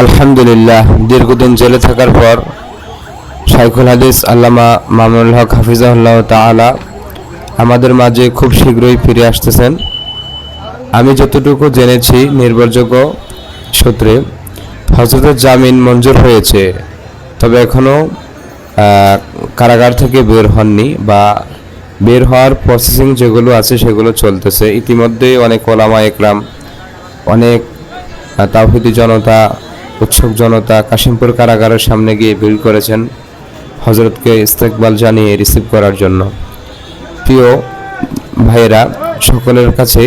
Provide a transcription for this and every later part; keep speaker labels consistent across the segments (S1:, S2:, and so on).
S1: আলহামদুলিল্লাহ দীর্ঘদিন জেলে থাকার পর শাইখুল হাদিস আল্লামা মামুনুল হক হাফিজাহুল্লাহ তাআলা আমাদের মাঝে খুব শীঘ্রই ফিরে আসতেছেন। আমি যতটুকু জেনেছি নির্ভরযোগ্য সূত্রে হজরতের জামিন মঞ্জুর হয়েছে তবে এখনও কারাগার থেকে বের হননি বা বের হওয়ার প্রসেসিং যেগুলো আছে সেগুলো চলতেছে। ইতিমধ্যে অনেক ওলামা একরাম অনেক আহ, তাওহিদি জনতা উৎসুক জনতা কাশিমপুর কারাগারের সামনে গিয়ে ভিড় করেছেন হজরতকে ইস্তেকবাল জানিয়ে রিসিভ করার জন্য। প্রিয় ভাইয়েরা, সকলের কাছে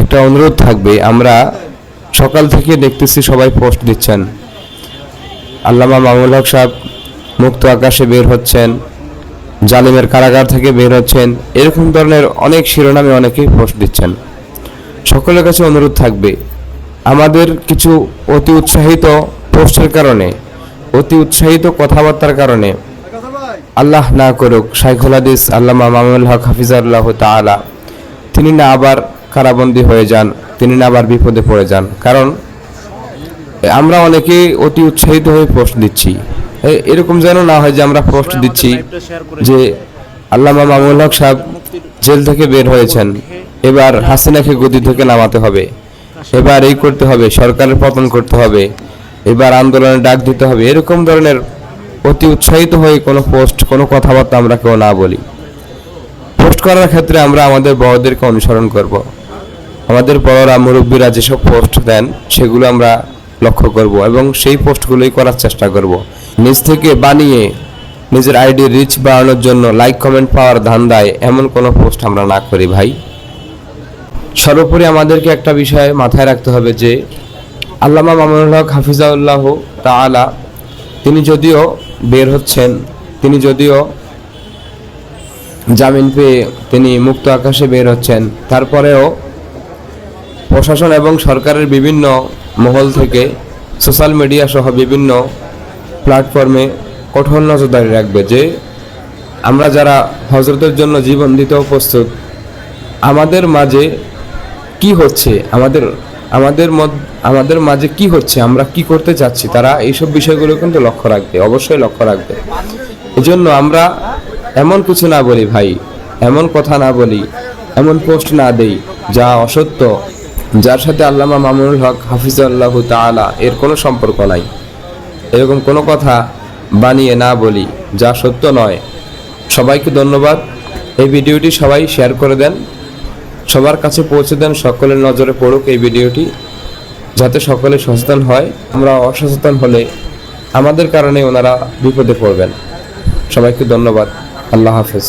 S1: একটা অনুরোধ থাকবে। আমরা সকাল থেকে দেখতেছি সবাই পোস্ট দিচ্ছেন। আল্লামা মামুল হক সাহেব মুক্ত আকাশে বের হচ্ছেন, জালিমের কারাগার থেকে বের হচ্ছেন, এরকম ধরনের অনেক শিরোনামে অনেকেই পোস্ট দিচ্ছেন। সকলের কাছে অনুরোধ থাকবে আমাদের কিছু অতি উৎসাহিত পোস্টের কারণে, অতি উৎসাহিত কথাবার্তার কারণে, আল্লাহ না করুক, শাইখুল হাদিস আল্লামা মামুল হক হাফিজাল্লাহ তাআলা, তিনি না আবার কারাবন্দী হয়ে যান, তিনি না আবার বিপদে পড়ে যান। কারণ, আমরা অনেকেই অতি উৎসাহিত হয়ে পোস্ট দিচ্ছি। এরকম যেন না হয় যে আমরা পোস্ট দিচ্ছি যে আল্লামা মামুল হক সাহেব জেল থেকে বের হয়েছেন, এবার হাসিনাকে গদি থেকে নামাতে হবে। এবার এই করতে হবে, সরকারের পতন করতে হবে, এবার আন্দোলনে ডাক দিতে হবে। এরকম ধরনের অতি উৎসাহিত হয়ে কোনো পোস্ট, কোনো কথাবার্তা আমরা কেউ না বলি। পোস্ট করার ক্ষেত্রে আমরা আমাদের বড়দেরকে অনুসরণ করব। আমাদের বড়রা, মুরব্বীরা যেসব পোস্ট দেন, সেগুলো আমরা লক্ষ্য করব এবং সেই পোস্টগুলোই করার চেষ্টা করব। নিজ থেকে বানিয়ে নিজের আইডি রিচ বাড়ানোর জন্য লাইক কমেন্ট পাওয়ার ধান্দায় এমন কোনো পোস্ট আমরা না করি ভাই। সর্বোপরি আমাদেরকে একটা বিষয় মাথায় রাখতে হবে যে আল্লামা মামুনুল হক হাফিজাউল্লাহ তাআলা, তিনি যদিও বের হচ্ছেন, তিনি যদিও জামিন পেয়ে তিনি মুক্ত আকাশে বের হচ্ছেন, তারপরেও প্রশাসন এবং সরকারের বিভিন্ন মহল থেকে সোশ্যাল মিডিয়া সহ বিভিন্ন প্ল্যাটফর্মে কঠোর নজরদারি রাখবে যে আমরা যারা হজরতের জন্য জীবন দিতেও প্রস্তুত, আমাদের মাঝে কি হচ্ছে? আমাদের আমাদের মদ- আমাদের মাঝে কি হচ্ছে? আমরা কি করতে চাচ্ছি তারা এইসব বিষয়গুলো কিন্তু লক্ষ্য রাখবে, অবশ্যই লক্ষ্য রাখবে। এজন্য আমরা এমন কিছু না বলি ভাই, এমন কথা না বলি, এমন পোস্ট না দেই যা অসত্য, যার সাথে আল্লামা মামুনুল হক হাফিজাল্লাহ তাআলা এর কোনো সম্পর্ক নাই। এরকম কোনো কথা বানিয়ে না বলি যা সত্য নয়। সবাইকে ধন্যবাদ। এই ভিডিওটি সবাই শেয়ার করে দেন। সবার কাছে পৌঁছে দেন, সকলের নজরে পড়ুক এই ভিডিওটি, যাতে সকলে সচেতন হয়। আমরা অসচেতন হলে আমাদের কারণে ওনারা বিপদে পড়বেন। সবাইকে ধন্যবাদ। আল্লাহ হাফেজ।